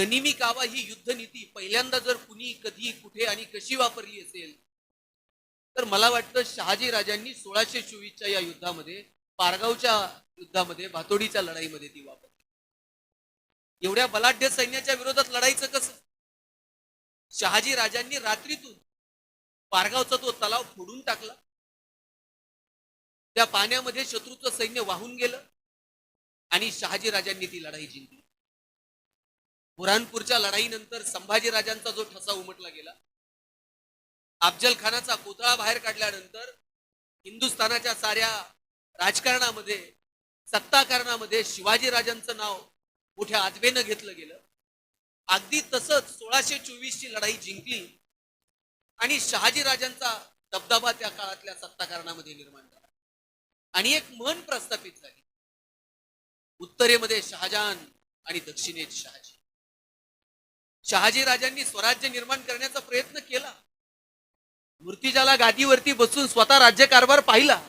गनिमी कावा ही युद्धनीती पहिल्यांदा जर कुणी कधी कुठे आणि कशी वापरली असेल तर मला वाटतं शहाजी राजांनी सोळाशे चोवीसच्या या युद्धामध्ये पारगावच्या युद्धामध्ये भातोडीच्या लढाईमध्ये ती वापरली. एवढ्या बलाढ्य सैन्याच्या विरोधात लढायचं कसं? शहाजी राजांनी रात्रीतून पारगावचा तो तलाव फोडून टाकला. त्या पाण्यामध्ये शत्रूचं सैन्य वाहून गेलं आणि शहाजी राजांनी ती लढाई जिंकली. बुऱ्हाणपूरच्या लढाईनंतर संभाजी राजांचा जो ठसा उमटला गेला अफजल खानाचा पुतळा बाहेर काढल्यानंतर हिंदुस्थानाच्या साऱ्या राजकारणामध्ये सत्ताकारणामध्ये शिवाजी राजांचं नाव मोठ्या आजबेनं घेतलं गेलं. अगदी तसंच सोळाशे चोवीस ची लढाई जिंकली आणि शहाजी राजांचा दबदबा त्या काळातल्या सत्ताकारणामध्ये निर्माण झाला. आणि एक म्हण प्रस्थापित झाली. उत्तरेमध्ये शहाजहान आणि दक्षिणेत शहाजी. शहाजी राजांनी स्वराज्य निर्माण करण्याचा प्रयत्न केला. मूर्तिजाला गादीवरती बसून स्वतः राज्यकारभार पाहिला.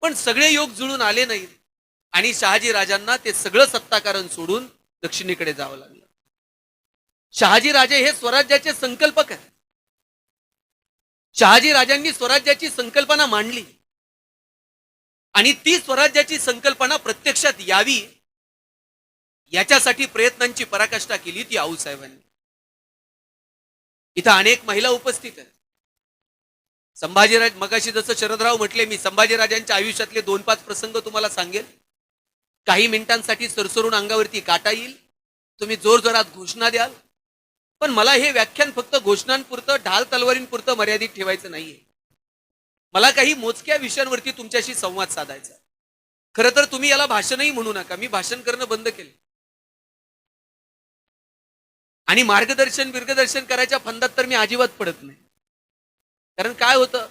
पण सगळे योग जुळून आले नाहीत आणि शहाजी राजांना ते सगळं सत्ताकारण सोडून दक्षिणेकडे जावं लागलं. शहाजी राजे हे स्वराज्याचे संकल्पक आहेत. शहाजी राजांनी स्वराज्याची संकल्पना मांडली. आणि ती स्वराज्याची संकल्पना प्रत्यक्षात यावी याच्यासाठी प्रयत्नांची पराकाष्ठा केली ती आऊसाहेबांनी इथं अनेक महिला उपस्थित आहेत. संभाजीराज मगाशी जसं शरदराव म्हटले मी संभाजीराजांच्या आयुष्यातले दोन पाच प्रसंग तुम्हाला सांगेल. काही मिनिटांसाठी सरसरून अंगावरती काटा येईल. तुम्ही जोर जोरात घोषणा द्याल. पण मला हे व्याख्यान फक्त घोषणांपुरतं ढाल तलवारींपुरतं मर्यादित ठेवायचं नाहीये. मला काही मोजक्या विषयांवरती तुमच्याशी संवाद साधायचा खरं तर तुम्ही याला भाषणही म्हणू नका. मी भाषण करणं बंद केलं. आणि मार्गदर्शन मार्गदर्शन करायच्या फंदात तर मी अजिबात पडत नाही. कारण काय होतं?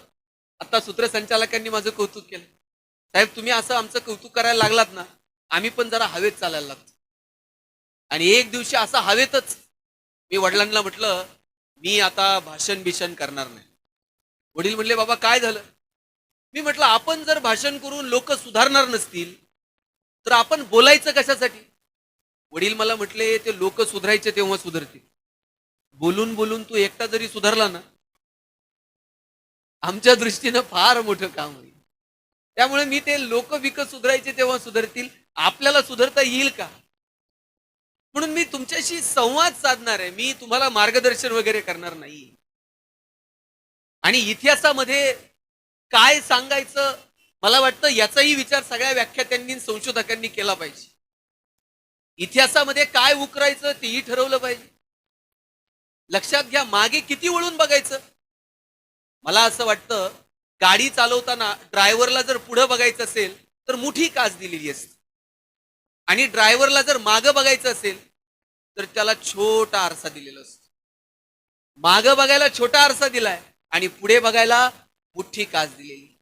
आता सूत्रसंचालकांनी माझं कौतुक केलं. साहेब तुम्ही असं आमचं कौतुक करायला लागलात ना आम्ही पण जरा हवेत चालायला लागतो. आणि एक दिवशी असं हवेतच मी वडिलांना म्हटलं मी आता भाषण भीषण करणार नाही. वडील म्हणले बाबा काय झालं? मी म्हटलं आपण जर भाषण करून लोक सुधारणार नसतील तर आपण बोलायचं कशासाठी? वडील मला म्हटले ते लोक सुधारायचे तेव्हा सुधारतील. बोलून बोलून तू एकटा जरी सुधारला ना आमच्या दृष्टीनं फार मोठं काम होईल त्यामुळे मी ते लोक विकत सुधारायचे तेव्हा सुधारतील. आपल्याला सुधारता येईल का? म्हणून मी तुमच्याशी संवाद साधणार आहे. मी तुम्हाला मार्गदर्शन वगैरे करणार नाही. आणि इतिहासामध्ये काय सांगायचं मला वाटतं याचाही विचार सगळ्या व्याख्यात्यांनी संशोधकांनी केला पाहिजे. इतिहासामध्ये काय उकरायचं तेही ठरवलं पाहिजे. लक्षात घ्या मागे किती वळून बघायचं? मला असं वाटतं गाडी चालवताना ड्रायव्हरला जर पुढं बघायचं असेल तर मोठी काच दिलेली असते. आणि ड्रायव्हरला जर मागं बघायचं असेल तर त्याला छोटा आरसा दिलेला असतो. मागं बघायला छोटा आरसा दिलाय आणि पुढे बघायला मोठी काच दिलेली.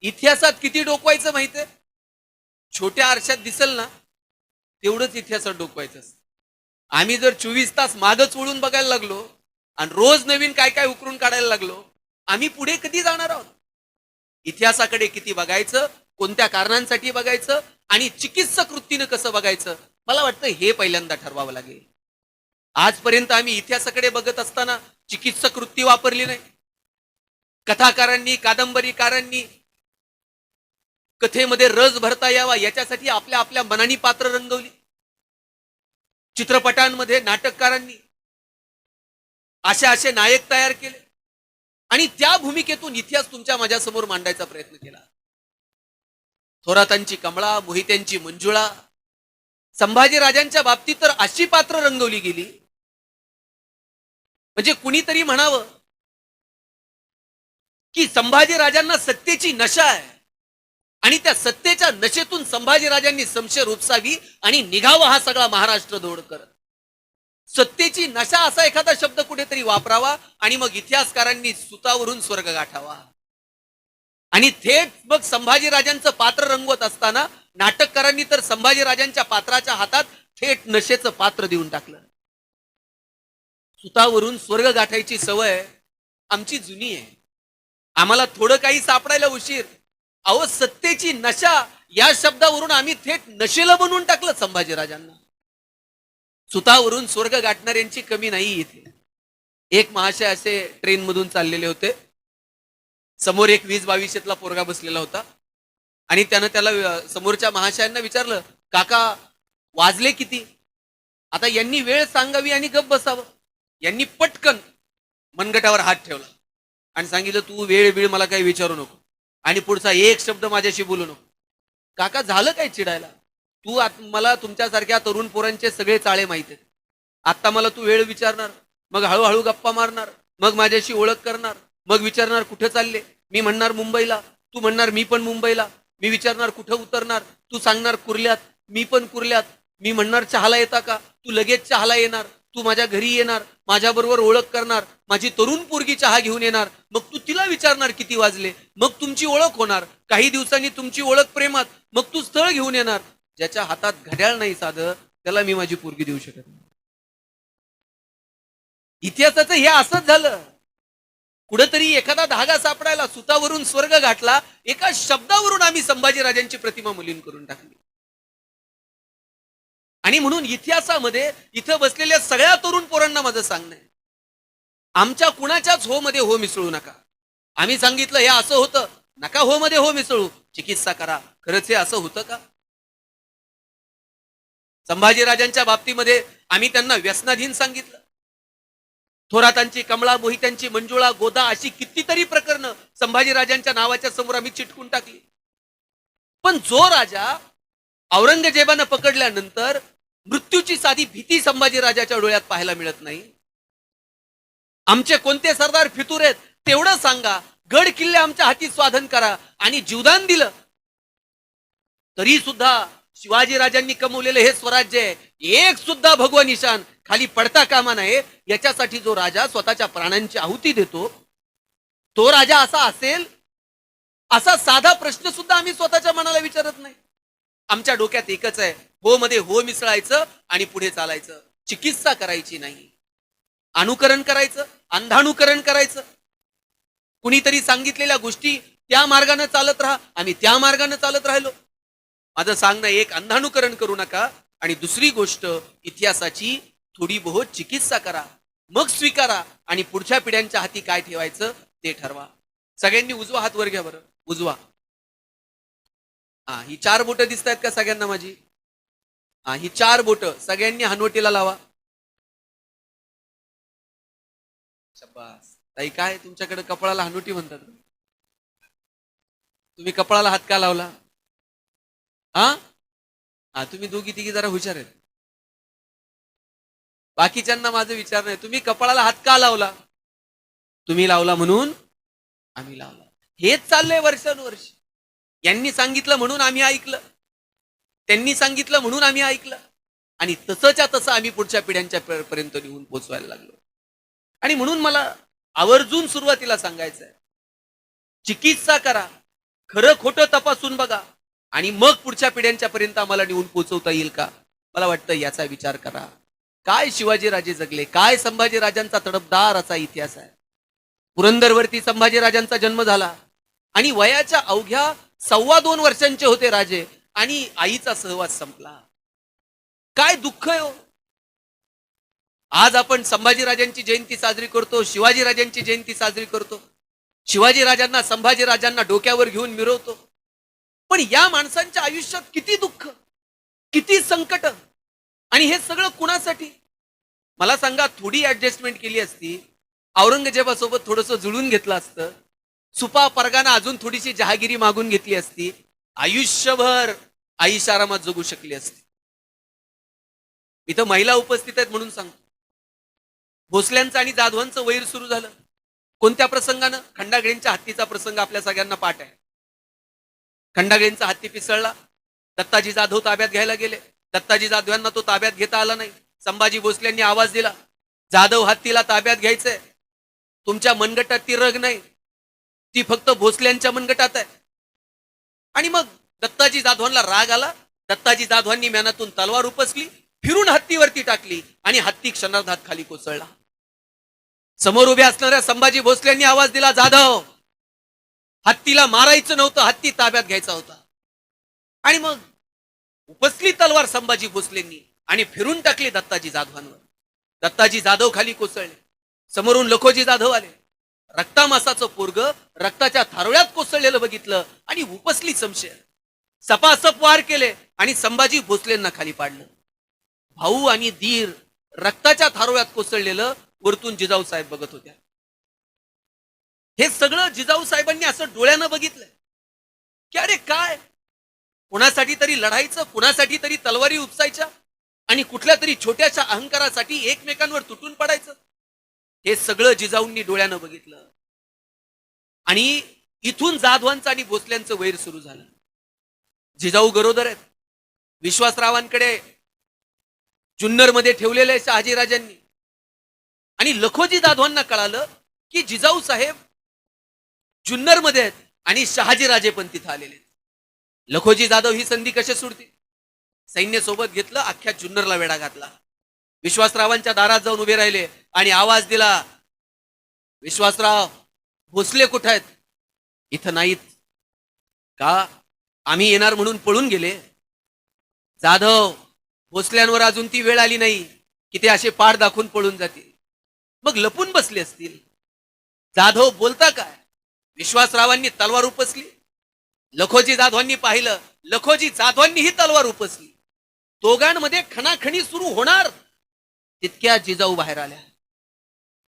इतिहासात किती डोकवायचं माहितीये? छोट्या आरशात दिसेल ना? तेवढंच इतिहासात डोकवायचं असतं. आम्ही जर चोवीस तास मागं वळून बघायला लागलो आणि रोज नवीन काय काय उकरून काढायला लागलो आम्ही पुढे कधी जाणार आहोत? इतिहासाकडे किती बघायचं कोणत्या कारणांसाठी बघायचं आणि चिकित्सक वृत्तीनं कसं बघायचं? मला वाटतं हे पहिल्यांदा ठरवावं लागेल. आजपर्यंत आम्ही इतिहासाकडे बघत असताना चिकित्सक वृत्ती वापरली नाही. कथाकारांनी कादंबरीकारांनी कथेमध्ये रस भरता यावा याच्यासाठी आपल्या आपल्या मनानी पात्र रंगवली. चित्रपटांमध्ये नाटककारांनी असे असे नायक तयार केले. आणि त्या भूमिकेतून इतिहास तुमच्या माझ्यासमोर मांडायचा प्रयत्न केला. थोरातांची कमळा मोहित्यांची मंजुळा संभाजी राजांच्या बाबतीत तर अशी पात्र रंगवली गेली. म्हणजे कुणीतरी म्हणावं की संभाजी राजांना सत्तेची नशा आहे. आणि त्या सत्तेच्या नशेतून संभाजीराजांनी संशय उपसावी आणि निघावा हा सगळा महाराष्ट्र धोड करत सत्तेची नशा असा एखादा शब्द कुठेतरी वापरावा आणि मग इतिहासकारांनी सुतावरून स्वर्ग गाठावा. आणि थेट मग संभाजीराजांचं पात्र रंगवत असताना नाटककारांनी तर संभाजीराजांच्या पात्राच्या हातात थेट नशेचं पात्र देऊन टाकलं. सुतावरून स्वर्ग गाठायची सवय आमची जुनी आहे. आम्हाला थोडं काही सापडायला उशीर. अहो सत्तेची नशा या शब्दावरून आम्ही थेट नशेला बनवून टाकलं संभाजीराजांना. सुतावरून स्वर्ग गाठणाऱ्यांची कमी नाही इथे. एक महाशय असे ट्रेन मधून चाललेले होते. समोर एक वीस बावीशेतला पोरगा बसलेला होता. आणि त्यानं त्याला समोरच्या महाशयांना विचारलं काका वाजले किती? आता यांनी वेळ सांगावी आणि गप बसावं. यांनी पटकन मनगटावर हात ठेवला आणि सांगितलं तू वेळ वेळ मला काही विचारू नको. आणि पुढचा एक शब्द माझ्याशी बोलू नको. काका झालं काय चिडायला? तू आत- मला तुमच्यासारख्या तरुण पोरांचे सगळे चाळे माहीत आहेत. आता मला तू वेळ विचारणार मग हळूहळू गप्पा मारणार मग माझ्याशी ओळख करणार मग विचारणार कुठे चालले? मी म्हणणार मुंबईला तू म्हणणार मी पण मुंबईला मी विचारणार कुठं उतरणार तू सांगणार कुर्ल्यात मी पण कुर्ल्यात मी म्हणणार चहाला येता का? तू लगेच चहाला येणार. तू माझ्या घरी येणार माझ्या बरोबर ओळख करणार माझी तरुण पोरगी चहा घेऊन येणार मग तू तिला विचारणार किती वाजले मग तुमची ओळख होणार काही दिवसांनी तुमची ओळख प्रेमात मग तू स्थळ घेऊन येणार. ज्याच्या हातात घड्याळ नाही साधं त्याला मी माझी पोरगी देऊ शकत नाही. इतिहासाचं हे असंच झालं. कुठंतरी एखादा धागा सापडायला सुतावरून स्वर्ग गाठला एका शब्दावरून आम्ही संभाजीराजांची प्रतिमा मुलीन करून टाकली. आणि म्हणून इतिहासामध्ये इथं बसलेल्या सगळ्या तरुण पोरांना माझं सांगणं आहे. आमच्या कुणाच्याच हो मध्ये हो मिसळू नका. आम्ही सांगितलं हे असं होतं. नका हो मध्ये हो मिसळू. चिकित्सा करा. खरंच हे असं होतं का? संभाजीराजांच्या बाबतीमध्ये आम्ही त्यांना व्यसनाधीन सांगितलं. थोरातांची कमळा मोहित्यांची मंजुळा गोदा अशी कितीतरी प्रकरणं संभाजीराजांच्या नावाच्या समोर आम्ही चिटकून टाकली. पण जो राजा औरंगजेबानं पकडल्यानंतर मृत्यूची साधी भीती संभाजीराजाच्या डोळ्यात पाहायला मिळत नाही. आमचे कोणते सरदार फितूर आहेत तेवढं सांगा. गड किल्ले आमच्या हाती स्वाधन करा आणि जीवदान दिलं. तरी सुद्धा शिवाजी राजांनी कमवलेलं हे स्वराज्य आहे. एक सुद्धा भगवा निशान खाली पडता कामा नये. याच्यासाठी जो राजा स्वतःच्या प्राणांची आहुती देतो तो राजा असा असेल असा साधा प्रश्न सुद्धा आम्ही स्वतःच्या मनाला विचारत नाही. आमच्या डोक्यात एकच आहे. हो मध्ये हो मिसळायचं आणि पुढे चालायचं. चिकित्सा करायची नाही. अनुकरण करायचं अंधानुकरण करायचं. कुणीतरी सांगितलेल्या गोष्टी त्या मार्गाने चालत राहा आम्ही त्या मार्गाने चालत राहिलो. माझं सांगणं एक अंधानुकरण करू नका आणि दुसरी गोष्ट इतिहासाची थोडी बहुत चिकित्सा करा. मग स्वीकारा आणि पुढच्या पिढ्यांच्या हाती काय ठेवायचं ते ठरवा. सगळ्यांनी उजवा हात वर घ्या बरं. उजवा. हा ही चार बोटं दिसत आहेत का सगळ्यांना माझी? ही चार बोट सगळ्यांनी हनवटीला लावा. शब्बास ताई काय तुमच्याकडे कपाळाला हनुटी म्हणतात? तुम्ही कपाळाला हात का लावला? हा? हा तुम्ही दोघी तिघी जरा हुशार आहेत. बाकीच्यांना माझं विचार नाही. तुम्ही कपाळाला हात का लावला? तुम्ही लावला म्हणून आम्ही लावला. हेच चाललंय वर्षानुवर्ष. यांनी सांगितलं म्हणून आम्ही ऐकलं. त्यांनी सांगितलं म्हणून आम्ही ऐकलं. आणि तसंच्या तसं आम्ही पुढच्या पिढ्यांच्या पर्यंत लिहून पोचवायला लागलो. आणि म्हणून मला आवर्जून सुरुवातीला सांगायचं आहे चिकित्सा करा खरं खोटं तपासून बघा आणि मग पुढच्या पिढ्यांच्या पर्यंत आम्हाला नेऊन पोहोचवता येईल का? मला वाटतं याचा विचार करा. काय शिवाजीराजे जगले? काय संभाजीराजांचा तडपदार असा इतिहास आहे? पुरंदरवरती संभाजीराजांचा जन्म झाला. आणि वयाच्या अवघ्या सव्वा दोन वर्षांचे होते राजे. आणि आईचा सहवास संपला. काय दुःख आहे हो? आज आपण संभाजीराजांची जयंती साजरी करतो शिवाजीराजांची जयंती साजरी करतो. शिवाजीराजांना संभाजीराजांना डोक्यावर घेऊन मिरवतो. पण या माणसांच्या आयुष्यात किती दुःख किती संकट आणि हे सगळं कुणासाठी? मला सांगा थोडी ऍडजस्टमेंट केली असती औरंगजेबासोबत थोडंसं जुळून घेतलं असतं सुपा परगाना अजून थोडीशी जहागिरी मागून घेतली असती आयुष्यभर आईशारामात जगू शकली असती. इथं महिला उपस्थित आहेत म्हणून सांगतो. भोसल्यांचं आणि जाधवांचं वैर सुरू झालं. कोणत्या प्रसंगानं? खंडागळेंच्या हत्तीचा प्रसंग आपल्या सगळ्यांना पाठ आहे. खंडागळेंचा हत्ती पिसळला. दत्ताजी जाधव ताब्यात घ्यायला गेले. दत्ताजी जाधवांना तो ताब्यात घेता आला नाही. संभाजी भोसलेंनी आवाज दिला. जाधव हत्तीला ताब्यात घ्यायचंय. तुमच्या मनगटात ती रग नाही. ती फक्त भोसल्यांच्या मनगटात आहे. आणि मग दत्ताजी जाधवांना राग आला. दत्ताजी जाधवांनी म्यानातून तलवार उपसली फिरून हत्तीवरती टाकली आणि हत्ती क्षणार्धात खाली कोसळला. समोर उभ्या असणाऱ्या संभाजी भोसल्यांनी आवाज दिला जाधव हत्तीला मारायचं नव्हतं हत्ती ताब्यात घ्यायचा होता. आणि मग उपसली तलवार संभाजी भोसलेंनी आणि फिरून टाकली दत्ताजी जाधवांवर. दत्ताजी जाधव खाली कोसळले. समोरून लखोजी जाधव आले. रक्तामासाचं पोरग रक्ताच्या थारोळ्यात कोसळलेलं बघितलं आणि उपसली संशय सपासप वार केले आणि संभाजी भोसलेंना खाली पाडलं. भाऊ आणि धीर रक्ताच्या थारोळ्यात कोसळलेलं वरतून जिजाऊ साहेब बघत होत्या. हे सगळं जिजाऊ साहेबांनी असं डोळ्यानं बघितलंय. की अरे काय? कुणासाठी तरी लढायचं कुणासाठी तरी तलवारी उपसायच्या आणि कुठल्या तरी छोट्याशा अहंकारासाठी एकमेकांवर तुटून पडायचं? हे सगळं जिजाऊंनी डोळ्यानं बघितलं. आणि इथून जाधवांचं आणि भोसल्यांचं वैर सुरू झालं. जिजाऊ गरोदर आहेत. विश्वासरावांकडे जुन्नरमध्ये ठेवलेले शहाजीराजांनी. आणि लखोजी जाधवांना कळालं की जिजाऊ साहेब जुन्नरमध्ये आहेत आणि शहाजीराजे पण तिथं आलेले आहेत. लखोजी जाधव ही संधी कशी सोडतील? सैन्य सोबत घेतलं अख्ख्या जुन्नरला वेढा घातला. विश्वासरावांच्या दारात जाऊन उभे राहिले आणि आवाज दिला विश्वासराव भोसले कुठं आहेत? इथं नाहीत. का? आम्ही येणार म्हणून पळून गेले. जाधव भोसल्यांवर अजून ती वेळ आली नाही की ते असे पाड दाखवून पळून जातील. मग लपून बसले असतील. जाधव बोलता काय? विश्वासरावांनी तलवार उपसली. लखोजी जाधवांनी पाहिलं. लखोजी जाधवांनीही तलवार उपसली. दोघांमध्ये खणाखणी सुरू होणार. तितक्या जिजाऊ बाहेर आल्या.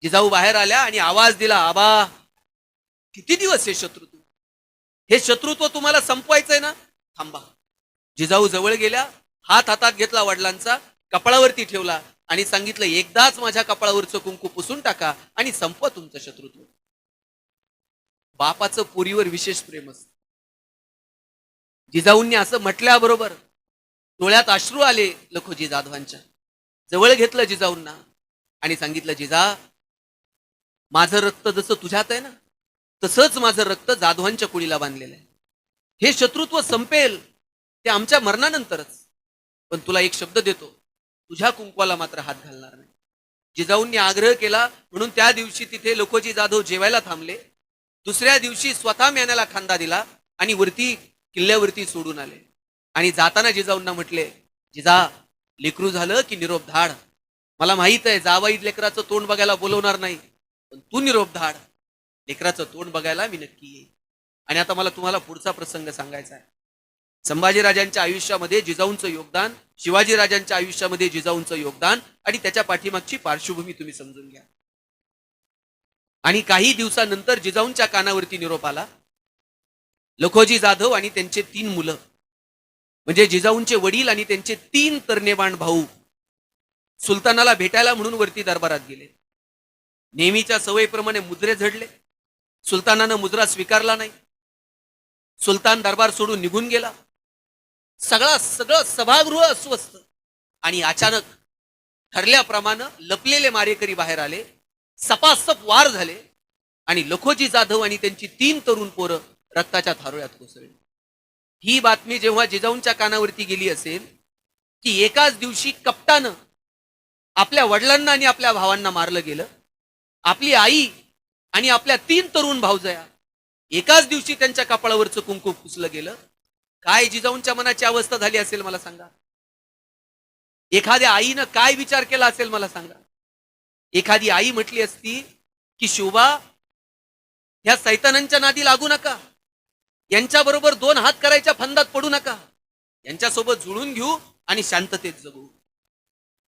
जिजाऊ बाहेर आल्या आणि आवाज दिला आबा किती दिवस हे शत्रुत्व हे शत्रुत्व तुम्हाला संपवायचंय ना? थांबा. जिजाऊ जवळ गेल्या हात हातात घेतला वडिलांचा कपाळावरती ठेवला आणि सांगितलं एकदाच माझ्या कपाळावरचं कुंकू पुसून टाका आणि संपवा तुमचं शत्रुत्व. बापाचं पोरीवर विशेष प्रेम असत. जिजाऊंनी असं म्हटल्याबरोबर डोळ्यात अश्रू आले लखोजी जाधवांच्या. जवळ घेतलं जिजाऊंना. आणि सांगितलं जिजा माझं रक्त जसं तुझ्यात आहे ना तसंच माझं रक्त जाधवांच्या कुळीला बांधलेलं आहे. हे शत्रुत्व संपेल ते आमच्या मरणानंतरच. पण तुला एक शब्द देतो तुझ्या कुंकवाला मात्र हात घालणार नाही. जिजाऊंनी आग्रह केला म्हणून त्या दिवशी तिथे लोकोजी जाधव जेवायला थांबले. दुसऱ्या दिवशी स्वतः मेण्याला खांदा दिला आणि वरती किल्ल्यावरती सोडून आले. आणि जाताना जिजाऊंना म्हटले जिजा लेकरू झालं की निरोप धाड. मला माहीत आहे जावाई लेकराचं तोंड बघायला बोलवणार नाही पण तू निरोप धाड. लेकराचं तोंड बघायला मी नक्की ये आणि आता मला तुम्हाला पुढचा प्रसंग सांगायचा आहे. संभाजीराजांच्या आयुष्यामध्ये जिजाऊंचं योगदान शिवाजीराजांच्या आयुष्यामध्ये जिजाऊंचं योगदान आणि त्याच्या पाठीमागची पार्श्वभूमी तुम्ही समजून घ्या. आणि काही दिवसानंतर जिजाऊंच्या कानावरती निरोप आला. लखोजी जाधव आणि त्यांचे तीन मुलं. म्हणजे जिजाऊंचे वडील आणि त्यांचे तीन तरणेबाण भाऊ सुलतानाला भेटायला म्हणून वरती दरबारात गेले. नेहमीच्या सवयीप्रमाणे मुद्रे झडले. सुलतानानं मुद्रा स्वीकारला नाही. सुलतान दरबार सोडून निघून गेला. सगळा सगळं सभागृह अस्वस्थ. आणि अचानक ठरल्याप्रमाणे लपलेले मारेकरी बाहेर आले. सपासप वार झाले. आणि लखोजी जाधव आणि त्यांची तीन तरुण पोरं रक्ताच्या थारोळ्यात कोसळली. ही बातमी जेव्हा जिजाऊंच्या कानावरती गेली असेल की एकाच दिवशी कपटानं आपल्या वडिलांना आणि आपल्या भावांना मारलं गेलं. आपली आई आणि आपल्या तीन तरुण भाऊजया एकाच दिवशी त्यांच्या कपाळावरचं कुंकू पुसलं गेलं. काय जिजाऊंच्या मनाची अवस्था झाली असेल मला सांगा. एखाद्या आईनं काय विचार केला असेल मला सांगा. एखादी आई म्हटली असती की शोभा ह्या सैतानांच्या नादी लागू नका. यांच्याबरोबर दोन हात करायच्या फंदात पडू नका. यांच्यासोबत जुळून घेऊ आणि शांततेत जगू.